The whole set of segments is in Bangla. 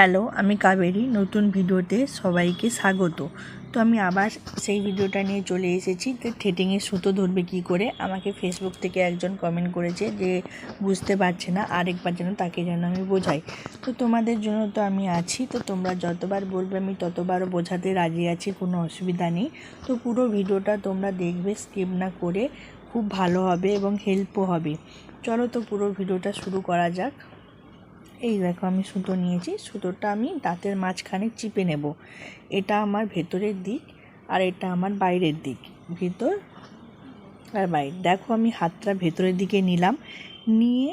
হ্যালো, আমি কাবেরী। নতুন ভিডিওতে সবাইকে স্বাগত। তো আমি আবার সেই ভিডিওটা নিয়ে চলে এসেছি যে থ্রেটিংয়ে সুতো ধরবে কী করে। আমাকে ফেসবুক থেকে একজন কমেন্ট করেছে যে বুঝতে পারছে না, আরেকবার যেন তাকে যেন আমি বোঝাই। তো তোমাদের জন্য তো আমি আছি, তো তোমরা যতবার বলবে আমি ততবার বোঝাতে রাজি আছি, কোনো অসুবিধা নেই। তো পুরো ভিডিওটা তোমরা দেখবে স্কিপ না করে খুব ভালো হবে এবং হেল্পও হবে। চলো তো পুরো ভিডিওটা শুরু করা যাক। এই দেখো আমি সুতো নিয়েছি, সুতোটা আমি দাঁতের মাঝখানে চিপে নেব। এটা আমার ভেতরের দিক আর এটা আমার বাইরের দিক, ভিতর আর বাইরে। দেখো আমি হাতটা ভেতরের দিকে নিলাম, নিয়ে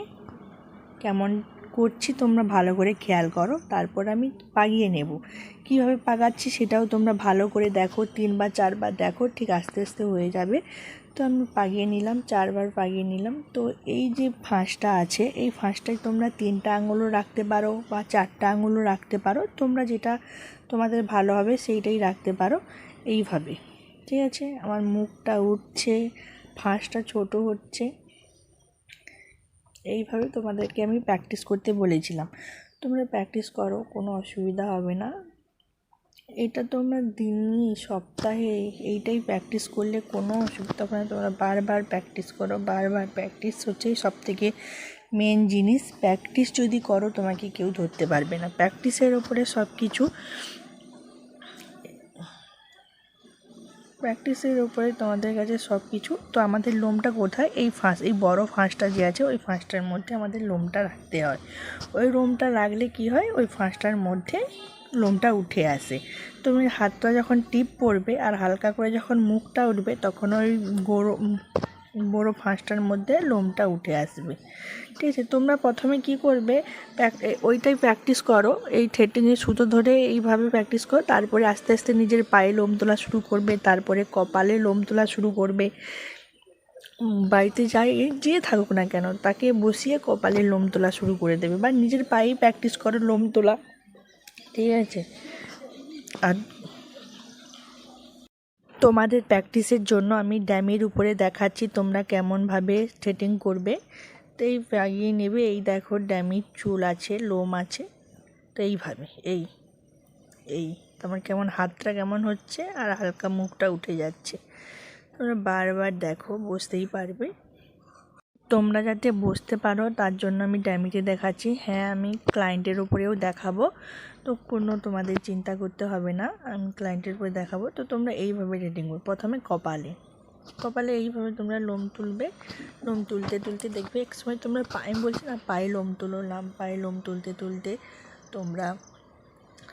কেমন করছি, তোমরা ভালো করে খেয়াল করো। তারপর আমি পাগিয়ে নেব। কীভাবে পাগাচ্ছি সেটাও তোমরা ভালো করে দেখো, তিনবার, চারবার দেখো, ঠিক আস্তে আস্তে হয়ে যাবে। তো আমি পাগিয়ে নিলাম, চারবার পাগিয়ে নিলাম। তো এই যে ফাঁসটা আছে, এই ফাঁসটায় তোমরা তিনটা আঙুলও রাখতে পারো বা চারটা আঙুলও রাখতে পারো। তোমরা যেটা তোমাদের ভালো হবে সেইটাই রাখতে পারো, এইভাবে। ঠিক আছে? আমার মুখটা উঠছে, ফাঁসটা ছোট হচ্ছে। এইভাবে তোমাদেরকে আমি প্র্যাকটিস করতে বলেছিলাম। তোমরা প্র্যাকটিস করো, কোনো অসুবিধা হবে না। এটা তোমরা দিনই, সপ্তাহে এইটাই প্র্যাকটিস করলে কোনো অসুবিধা হবে না। তোমরা বারবার প্র্যাকটিস করো, বারবার প্র্যাকটিস হচ্ছে সব থেকে মেন জিনিস। প্র্যাকটিস যদি করো, তোমাকে কেউ ধরতে পারবে না। প্র্যাকটিসের ওপরে সব কিছু প্র্যাকটিসের উপরে তোমাদের কাছে সব কিছু তো আমাদের লোমটা কোথায়? এই ফাঁস, এই বড় ফাঁসটা যে আছে, ওই ফাঁসটার মধ্যে আমাদের লোমটা রাখতে হয়। ওই লোমটা রাখলে কি হয়? ওই ফাঁসটার মধ্যে লোমটা উঠে আসে। তুমি হাতটা যখন টিপ পড়বে আর হালকা করে যখন মুখটা উঠবে, তখন ওই গোড়ো বড়ো ফাঁসটার মধ্যে লোমটা উঠে আসবে। ঠিক আছে, তোমরা প্রথমে কি করবে ওইটাই প্র্যাকটিস করো, এই থ্রেটিংয়ে সুতো ধরে এইভাবে প্র্যাকটিস করো, তারপরে আস্তে আস্তে নিজের পায়ে লোম তোলা শুরু করবে, তারপরে কপালে লোম তোলা শুরু করবে। বাড়িতে যাই, যে থাকুক না কেন, তাকে বসিয়ে কপালে লোম তোলা শুরু করে দেবে বা নিজের পায়েই প্র্যাকটিস করো লোম তোলা। ঠিক আছে? আর তোমাদের প্র্যাকটিসের জন্য আমি ড্যামের উপরে দেখাচ্ছি তোমরা কেমনভাবে থ্রেটিং করবে। তো এই লাগিয়ে নেবে, এই দেখো ড্যামির চুল আছে, লোম আছে। তো এইভাবে, এই এই, তোমার কেমন হাতটা কেমন হচ্ছে আর হালকা মুখটা উঠে যাচ্ছে। তোমরা বারবার দেখো, বুঝতেই পারবে। তোমরা যাতে বসতে পারো, তার জন্য আমি ড্যামিতে দেখাচ্ছি। হ্যাঁ আমি ক্লায়েন্টের উপরেও দেখাবো। তো কোনো তোমাদের চিন্তা করতে হবে না, আমি ক্লায়েন্টের উপরে দেখাবো। তো তোমরা এইভাবে রেডিং করো। প্রথমে কপালে। কপালে এইভাবে তোমরা লোম তুলবে। লোম তুলতে তুলতে দেখবে, এক সময় তোমরা পায়ে বলছি না, পায়ে লোম তুলো, লাম পায়ে লোম তুলতে তুলতে তোমরা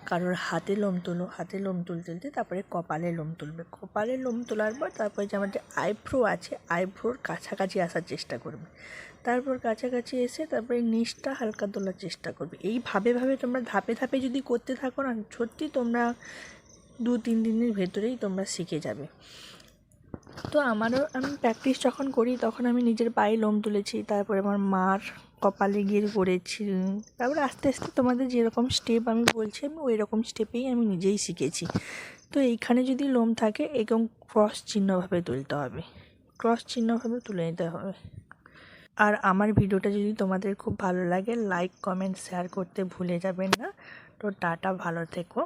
কারোর হাতে লোম তোলো, হাতে লোম তুলতে তুলতে তারপরে কপালে লোম তুলবে। কপালে লোম তোলার পর তারপরে যে আমাদের আইব্রো আছে, আইব্রোর কাছাকাছি আসার চেষ্টা করবে। তারপর কাছাকাছি এসে তারপরে নিচটা হালকা তোলার চেষ্টা করবে। এইভাবে ভাবে তোমরা ধাপে ধাপে যদি করতে থাকো না, সত্যি তোমরা দু, তিন দিনের ভেতরেই তোমরা শিখে যাবে। তো আমারও আমি প্র্যাকটিস যখন করি, তখন আমি নিজের পায়ে লোম তুলেছি, তারপরে আমার মার কপালে গিয়ে করেছি তারপরে আস্তে আস্তে তোমাদের যেরকম স্টেপ আমি বলছি, আমি ওই রকম স্টেপেই আমি নিজেই শিখেছি। তো এইখানে যদি লোম থাকে, এরকম ক্রস চিহ্নভাবে তুলতে হবে। ক্রস চিহ্নভাবে তুলে নিতে হবে। আর আমার ভিডিওটা যদি তোমাদের খুব ভালো লাগে লাইক কমেন্ট শেয়ার করতে ভুলে যাবেন না। তো টাটা, ভালো থেকো।